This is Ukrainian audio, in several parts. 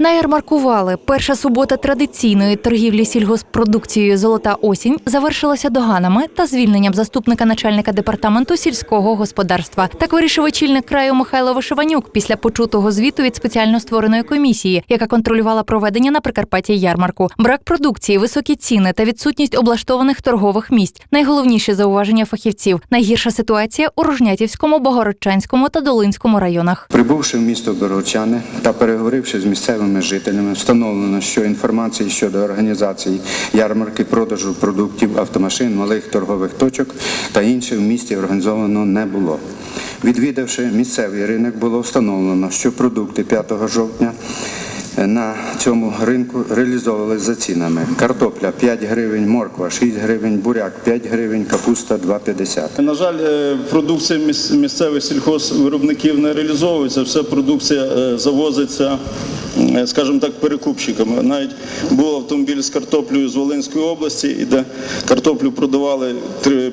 Наярмаркували. Перша субота традиційної торгівлі сільгоспродукцією Золота осінь завершилася доганами та звільненням заступника начальника департаменту сільського господарства. Так вирішив очільник краю Михайло Вишиванюк після почутого звіту від спеціально створеної комісії, яка контролювала проведення на Прикарпатті ярмарку. Брак продукції, високі ціни та відсутність облаштованих торгових місць. Найголовніші зауваження фахівців. Найгірша ситуація у Рожнятівському, Богородчанському та Долинському районах. Прибувши в місто Борочани та переговоривши з місцевими жителями, встановлено, що інформації щодо організації ярмарки, продажу продуктів, автомашин, малих торгових точок та інших в місті організовано не було. Відвідавши місцевий ринок, було встановлено, що продукти 5 жовтня на цьому ринку реалізовувалися за цінами: картопля 5 гривень, морква 6 гривень, буряк 5 гривень, капуста 2,50. На жаль, е, продукція міс- місцевих сільхозвиробників не реалізовується, вся продукція е, завозиться, е, скажімо так, перекупщиками. Навіть був автомобіль з картоплею з Волинської області, і де картоплю продавали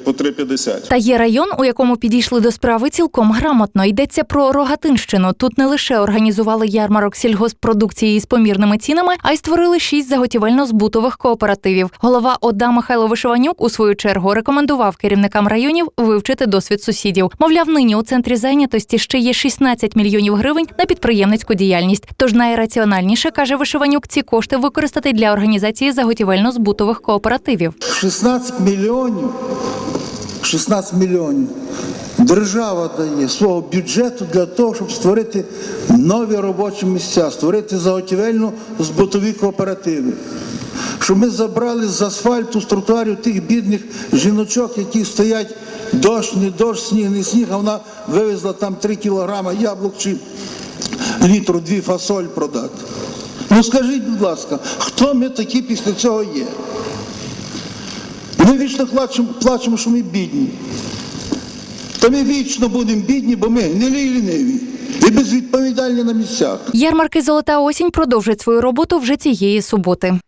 по 3,50. Та є район, у якому підійшли до справи цілком грамотно. Йдеться про Рогатинщину. Тут не лише організували ярмарок сільгоспродукції з помірними цінами, а й створили шість заготівельно-збутових кооперативів. Голова ОДА Михайло Вишиванюк у свою чергу рекомендував керівникам районів вивчити досвід сусідів. Мовляв, нині у центрі зайнятості ще є 16 мільйонів гривень на підприємницьку діяльність. Тож найраціональніше каже Вишиванюк ці кошти використати для організації заготівельно-збутових кооперативів. 16 мільйонів, 16 мільйонів держава дає свого бюджету для того, щоб створити нові робочі місця, створити заготівельно збутові кооперативи. Щоб ми забрали з асфальту, з тротуарів тих бідних жіночок, які стоять дощ, не дощ, сніг, не сніг, а вона вивезла там 3 кілограми яблук чи літру дві фасоль продати. Ну скажіть, будь ласка, хто ми такі після цього є? Ми вічно плачемо, що ми бідні. Та ми вічно будемо бідні, бо ми гнилі і ліниві. І безвідповідальні на місцях. Ярмарки Золота осінь продовжать свою роботу вже цієї суботи.